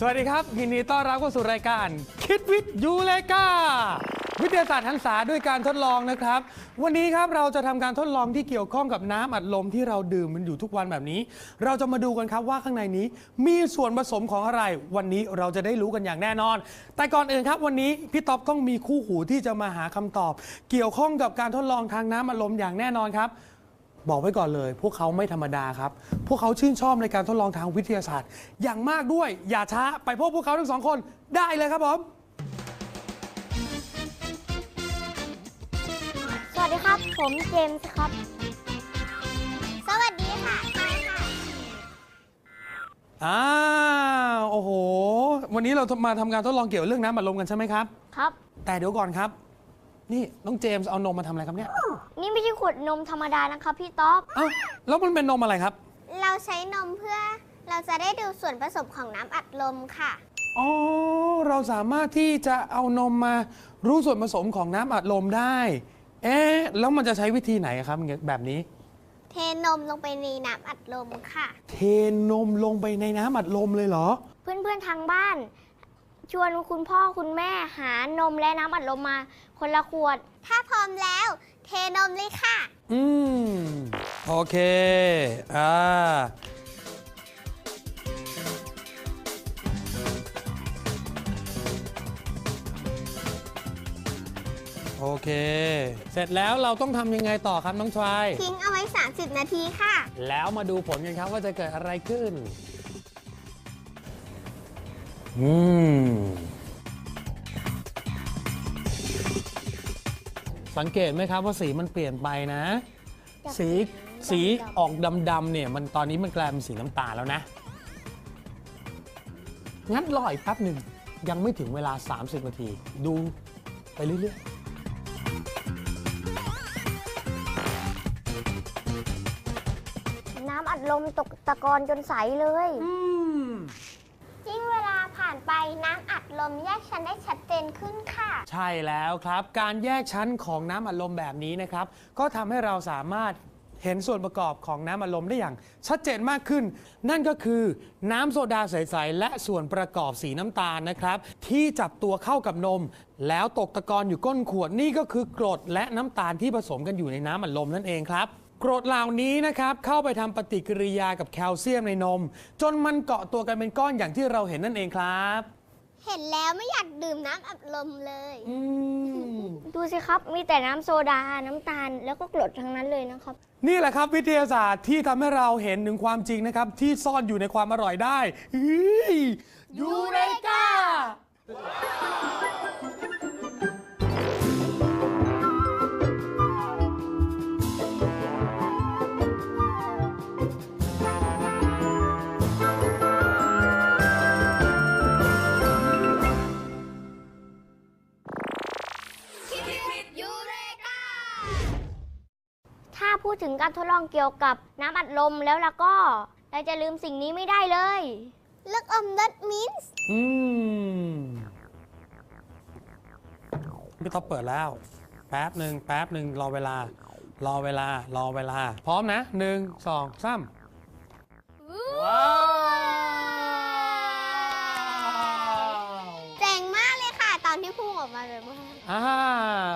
สวัสดีครับ ยินดีต้อนรับเข้าสู่รายการ คิดวิทยูเลกาวิทยาศาสตร์หันษาด้วยการทดลองนะครับ วันนี้ครับเราจะทำการทดลองที่เกี่ยวข้องกับน้ำอัดลมที่เราดื่มมันอยู่ทุกวันแบบนี้ เราจะมาดูกันครับว่าข้างในนี้มีส่วนผสมของอะไร วันนี้เราจะได้รู้กันอย่างแน่นอน แต่ก่อนอื่นครับวันนี้พี่ต๊อบต้องมีคู่หูที่จะมาหาคำตอบ เกี่ยวข้องกับการทดลองทางน้ำอัดลมอย่างแน่นอนครับ บอกไว้ก่อนเลย พวกเขาไม่ธรรมดาครับ พวกเขาชื่นชอบในการทดลองทางวิทยาศาสตร์ อย่างมากด้วย อย่าช้าไปพบพวกเขาทั้งสองคนได้เลยครับผมสวัสดีครับ ผมเจมส์ครับ สวัสดีค่ะใช่ค่ะ อ้าวโอ้โห วันนี้เรามาทำการทดลองเกี่ยวกับเรื่องน้ำอัดลมกันใช่ไหมครับ ครับ แต่เดี๋ยวก่อนครับ นี่น้องเจมส์เอานมมาทำอะไรครับเนี่ย นี่ไม่ใช่ขวดนมธรรมดานะครับพี่ต๊อบเอ้าแล้วมันเป็นนมอะไรครับ เราใช้นมเพื่อเราจะได้ดูส่วนผสมของน้ำอัดลมค่ะ อ๋อ เราสามารถที่จะเอานมมารู้ส่วนผสมของน้ำอัดลมได้ เอ๊ะ แล้วมันจะใช้วิธีไหนครับแบบนี้ เทนมลงไปในน้ำอัดลมค่ะ เทนมลงไปในน้ำอัดลมเลยเหรอ เพื่อนๆทางบ้าน ชวนคุณพ่อคุณแม่หานมและน้ำอัดลมมา คนละขวด ถ้าพร้อมแล้ว เทนมเลยค่ะ อืม โอเค อ่า โอเค เสร็จแล้วเราต้องทำยังไงต่อครับน้องชาย ทิ้งเอาไว้ 30 นาทีค่ะ แล้วมาดูผลกันครับว่าจะเกิดอะไรขึ้น อืม สังเกตไหมครับว่าสีมันเปลี่ยนไปนะสีสีออกดำๆเนี่ย มันตอนนี้มันกลายเป็นสีน้ำตาลแล้วนะ งั้นรออีกแป๊บหนึ่งยังไม่ถึงเวลา 30 นาที ดูไปเรื่อยน้ำอัดลมตกตะกอนจนใสเลยๆอืมยิ่งเวลาผ่า นไปน้ำอัดลมแยกชั้นได้ชัดเจนขึ้นค่ะ ใช่แล้วครับ การแยกชั้นของน้ำอัดลมแบบนี้นะครับ ก็ทำให้เราสามารถเห็นส่วนประกอบของน้ำอัดลมได้อย่างชัดเจนมากขึ้น นั่นก็คือน้ำโซดาใส ๆ และส่วนประกอบสีน้ำตาลนะครับ ที่จับตัวเข้ากับนม แล้วตกตะกอนอยู่ก้นขวดนี่ก็คือกรดและน้ำตาลที่ผสมกันอยู่ในน้ำอัดลมนั่นเองครับกรดเหล่านี้นะครับเข้าไปทำปฏิกิริยากับแคลเซียมในนม จนมันเกาะตัวกันเป็นก้อนอย่างที่เราเห็นนั่นเองครับ เห็นแล้วไม่อยากดื่มน้ำอัดลมเลย อืม ดูสิครับ มีแต่น้ำโซดา น้ำตาล แล้วก็กรดทั้งนั้นเลยนะครับ นี่แหละครับวิทยาศาสตร์ที่ทำให้เราเห็นถึงความจริงนะครับ ที่ซ่อนอยู่ในความอร่อยได้ยูเรกา ถ้าพูดถึงการทดลองเกี่ยวกับน้ำอัดลมแล้วแล้วก็เราจะลืมสิ่งนี้ไม่ได้เลยเลือกอมรสมิ้นท์อืมพี่ต๊อบเปิดแล้ว แป๊บหนึ่งแป๊บหนึ่งรอเวลา รอเวลา รอเวลา พร้อมนะหนึ่งสองสาม ที่พุ่งออกมาเลยว่าอ่า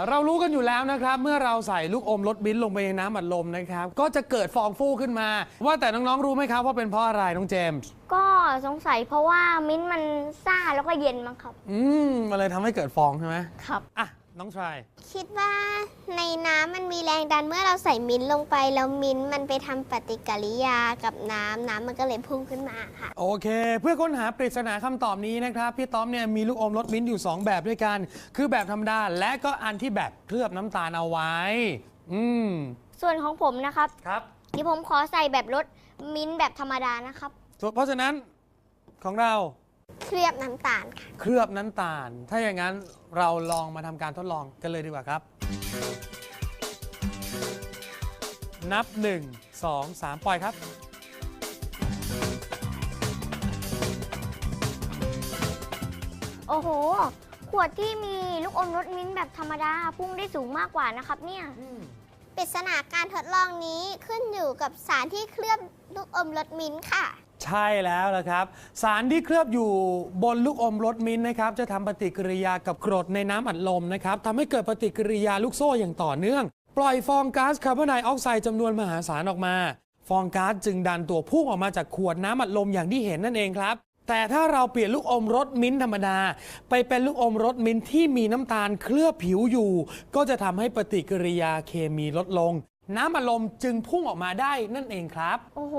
เรารู้กันอยู่แล้วนะครับ เมื่อเราใส่ลูกอมรสบิ้นลงไปในน้ำอัดลมนะครับ ก็จะเกิดฟองฟูขึ้นมา ว่าแต่น้องๆรู้ไหมครับว่าเป็นเพราะอะไรน้องเจมส์ก็สงสัยเพราะว่ามิ้นท์มันซ่าแล้วก็เย็นมั้งครับ อืมมันเลยทำให้เกิดฟองใช่ไหมครับ อะ น้องชายคิดว่าในน้ำมันมีแรงดันเมื่อเราใส่มิ้นท์ลงไป แล้วมิ้นท์มันไปทำปฏิกิริยากับน้ำน้ำมันก็เลยพุ่งขึ้นมาค่ะ โอเค เพื่อค้นหาปริศนาคำตอบนี้นะครับ พี่ต้อมเนี่ยมีลูกอมรสมิ้นท์อยู่ 2 แบบด้วยกัน คือแบบธรรมดาและก็อันที่แบบเคลือบน้ำตาลเอาไว้ อืม ส่วนของผมนะครับครับ เดี๋ยวผมขอใส่แบบรสมิ้นท์แบบธรรมดานะครับ ส่วนเพราะฉะนั้นของเราเค ลือบน้ำตาลค่ะ เคลือบน้ำตาล ถ้าอย่างนั้นเราลองมาทำการทดลองกันเลยดีกว่าครับ นับ 1 2 3 ปล่อยครับ โอ้โห ขวดที่มีลูกอมรสมิ้นท์แบบธรรมดาพุ่งได้สูงมากกว่านะครับเนี่ย ปริศนาการทดลองนี้ขึ้นอยู่กับสารที่เคลือบลูกอมรสมิ้นท์ค่ะ ใช่แล้วละครับ สารที่เคลือบอยู่บนลูกอมรสมิ้นท์นะครับ จะทำปฏิกิริยากับกรดในน้ำอัดลมนะครับทำให้เกิดปฏิกิริยาลูกโซ่อย่างต่อเนื่อง ปล่อยฟองก๊าซคาร์บอนไดออกไซด์จำนวนมหาศาลออกมา ฟองก๊าซจึงดันตัวพุ่งออกมาจากขวดน้ำอัดลมอย่างที่เห็นนั่นเองครับ แต่ถ้าเราเปลี่ยนลูกอมรสมิ้นท์ธรรมดา ไปเป็นลูกอมรสมิ้นท์ที่มีน้ำตาลเคลือบผิวอยู่ ก็จะทำให้ปฏิกิริยาเคมีลดลง น้ำอัดลมจึงพุ่งออกมาได้นั่นเองครับ โอ้โห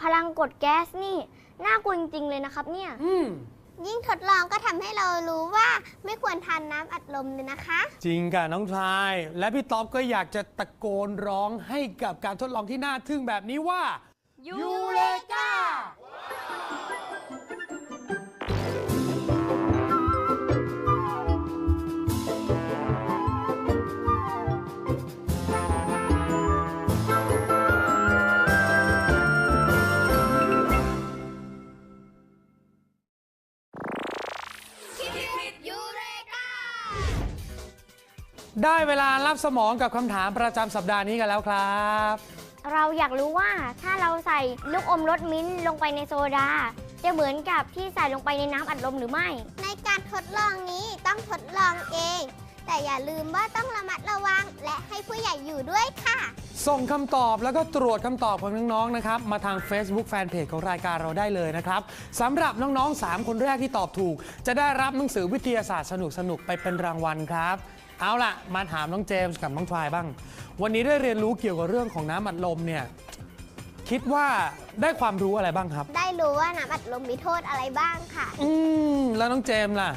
พลังกดแก๊สนี่ น่ากลัวจริง ๆ เลยนะครับเนี่ย อืม ยิ่งทดลองก็ทำให้เรารู้ว่าไม่ควรทานน้ำอัดลมเลยนะคะ จริงค่ะน้องชาย และพี่ต๊อบก็อยากจะตะโกนร้องให้กับการทดลองที่น่าทึ่งแบบนี้ว่า ยูเลกา ได้เวลารับสมองกับคำถามประจำสัปดาห์นี้กันแล้วครับ เราอยากรู้ว่าถ้าเราใส่ลูกอมรสมิ้นท์ลงไปในโซดา จะเหมือนกับที่ใส่ลงไปในน้ำอัดลมหรือไม่ ในการทดลองนี้ต้องทดลองเอง แต่อย่าลืมว่าต้องระมัดระวังและให้ผู้ใหญ่อยู่ด้วยค่ะ ส่งคำตอบแล้วก็ตรวจคำตอบของน้องๆนะครับ มาทาง Facebook Fanpage ของรายการเราได้เลยนะครับสำหรับน้องๆ 3 คนแรกที่ตอบถูก จะได้รับหนังสือวิทยาศาสตร์สนุกๆ ไปเป็นรางวัลครับ เอาล่ะ มาถามน้องเจมส์กับน้องทรายบ้าง วันนี้ได้เรียนรู้เกี่ยวกับเรื่องของน้ำอัดลมเนี่ยคิดว่าได้ความรู้อะไรบ้างครับ ได้รู้ว่าน้ำอัดลมมีโทษอะไรบ้างค่ะ อืมแล้วน้องเจมส์ล่ะ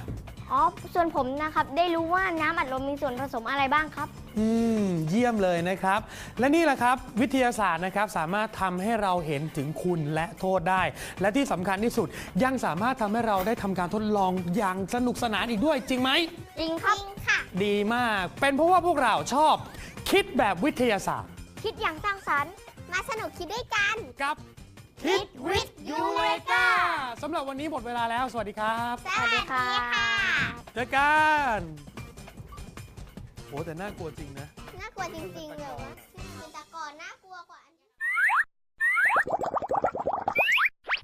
อ๋อ ส่วนผมนะครับ ได้รู้ว่าน้ำอัดลมมีส่วนผสมอะไรบ้างครับ อืมเยี่ยมเลยนะครับ และนี่แหละครับวิทยาศาสตร์นะครับสามารถทำให้เราเห็นถึงคุณและโทษได้ และที่สำคัญที่สุดยังสามารถทำให้เราได้ทำการทดลองอย่างสนุกสนานอีกด้วยจริงไหม จริงคจรับริงค่ะ ดีมาก เป็นเพราะว่าพวกเราชอบ คิดแบบวิทยาศาสตร์ คิดอย่างสร้างสรรค์ มาสนุกคิดด้วยกัน กับ Kid with Eureka สำหรับวันนี้หมดเวลาแล้ว สวัสดีครับ สวัสดีค่ะ เจอกัน โอ้แต่น่ากลัวจริงนะ น่ากลัวจริงๆเลยว่าจินตกรน่ากลัว